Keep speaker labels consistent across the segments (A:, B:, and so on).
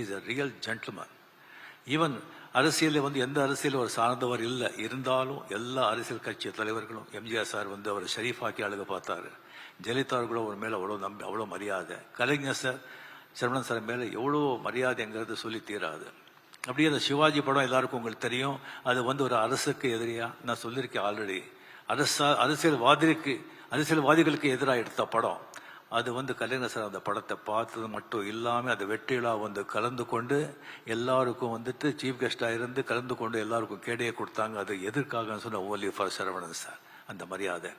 A: Is a real gentleman even அரசியலில் வந்து எந்த அரசியலும் அவர் சார்ந்தவர் இல்லை இருந்தாலும் எல்லா அரசியல் கட்சி தலைவர்களும் எம்ஜிஆர் சார் வந்து அவர் ஷெரீஃபாக்கி அழுக பார்த்தாரு. ஜெயலலிதா கூட அவர் மேலே அவ்வளோ நம்பி அவ்வளோ மரியாதை. கலைஞர் சார் சரவணன் சார் மேலே எவ்வளோ மரியாதைங்கிறது சொல்லி தீராது. அப்படியே அந்த சிவாஜி படம் எல்லாருக்கும் உங்களுக்கு தெரியும். அது வந்து ஒரு அரசுக்கு எதிரியா? நான் சொல்லியிருக்கேன் ஆல்ரெடி அரசா அரசியல்வாதிக்கு அரசியல்வாதிகளுக்கு எதிராக எடுத்த படம். அது வந்து கலைஞர் சார் அந்த படத்தை பார்த்தது மட்டும் இல்லாமல் அது வெற்றிலாக வந்து கலந்து கொண்டு எல்லாருக்கும் வந்துட்டு சீஃப் கெஸ்டாக இருந்து கலந்து கொண்டு எல்லாருக்கும் கேடையை கொடுத்தாங்க. அது எதற்காக சொன்ன ஓன்லி ஃபார் சரவணன் சார். அந்த மரியாதை.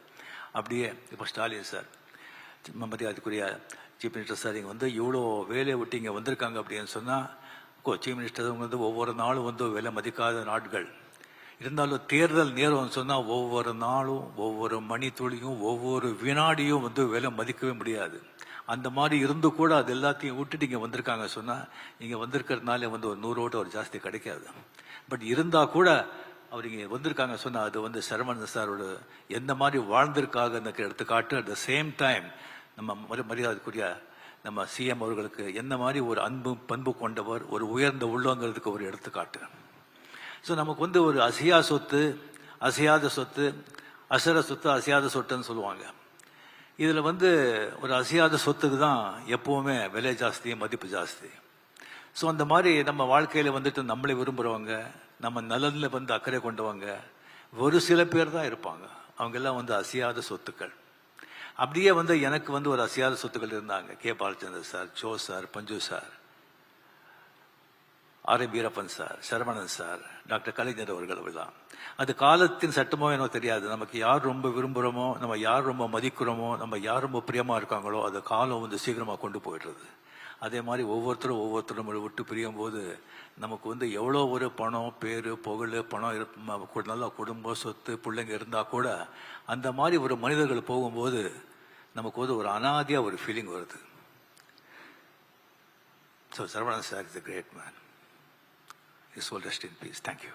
A: அப்படியே இப்போ ஸ்டாலின் சார். மரியாதைக்குரிய சீஃப் மினிஸ்டர் சார் இங்கே வந்து இவ்வளோ வேலையை விட்டு இங்கே வந்திருக்காங்க அப்படின்னு சொன்னால் சீஃப் மினிஸ்டர் வந்து ஒவ்வொரு நாளும் வந்து விலை மதிக்காத நாட்கள். இருந்தாலும் தேர்தல் நேரம் சொன்னால் ஒவ்வொரு நாளும் ஒவ்வொரு மணி துளியும் ஒவ்வொரு வினாடியும் வந்து விலை மதிக்கவே முடியாது. அந்த மாதிரி இருந்து கூட அது எல்லாத்தையும் விட்டுட்டு இங்கே வந்திருக்காங்க சொன்னால் இங்கே வந்திருக்கிறதுனால வந்து ஒரு நூறு ஓட்டு ஒரு ஜாஸ்தி கிடைக்காது. பட் இருந்தால் கூட அவர் இங்கே வந்திருக்காங்க சொன்னால் அது வந்து சரவணன் சாரோட எந்த மாதிரி வாழ்ந்திருக்காங்க எடுத்துக்காட்டு. அட் த சேம் டைம் நம்ம மரி- மரியாதைக்குரிய நம்ம சிஎம் அவர்களுக்கு என்ன மாதிரி ஒரு அன்பு பண்பு கொண்டவர் ஒரு உயர்ந்த உள்ளங்கிறதுக்கு ஒரு எடுத்துக்காட்டு. ஸோ நமக்கு வந்து ஒரு அசையா சொத்து அசையாத சொத்து அசர சொத்து அசையாத சொத்துன்னு சொல்லுவாங்க. இதில் வந்து ஒரு அசையாத சொத்துக்கு தான் எப்போவுமே விலை ஜாஸ்தி மதிப்பு ஜாஸ்தி. ஸோ அந்த மாதிரி நம்ம வாழ்க்கையில் வந்துட்டு நம்மளை விரும்புகிறவங்க நம்ம நலனில் வந்து அக்கறை கொண்டவங்க ஒரு சில பேர் தான் இருப்பாங்க. அவங்கெல்லாம் வந்து அசையாத சொத்துக்கள். அப்படியே வந்து எனக்கு வந்து ஒரு அசையாத சொத்துக்கள் இருந்தாங்க. K. Balachander sir Jo sir Panchu sir. R. M. Veerappan sir Saravanan sir doctor Kalaignar அவர்கள் எல்லாம் அது காலத்தின் சட்டமோ எனக்கு தெரியாது. நமக்கு யார் ரொம்ப விரும்புகிறோமோ நம்ம யார் ரொம்ப மதிக்கிறோமோ நம்ம யார் ரொம்ப பிரியமாக இருக்காங்களோ அது காலம் வந்து சீக்கிரமாக கொண்டு போயிடுறது. அதே மாதிரி ஒவ்வொருத்தரும் ஒவ்வொருத்தரும் நம்மளை விட்டு பிரியும் போது நமக்கு வந்து எவ்வளோ ஒரு பணம் பேர் புகழ் பணம் இரு- நல்லா நல்ல குடும்பம் சொத்து பிள்ளைங்க இருந்தால் கூட அந்த மாதிரி ஒரு மனிதர்கள் போகும்போது நமக்கு வந்து ஒரு அனாதியாக ஒரு ஃபீலிங் வருது. So Saravanan sir is a great man His soul rest in peace. Thank you.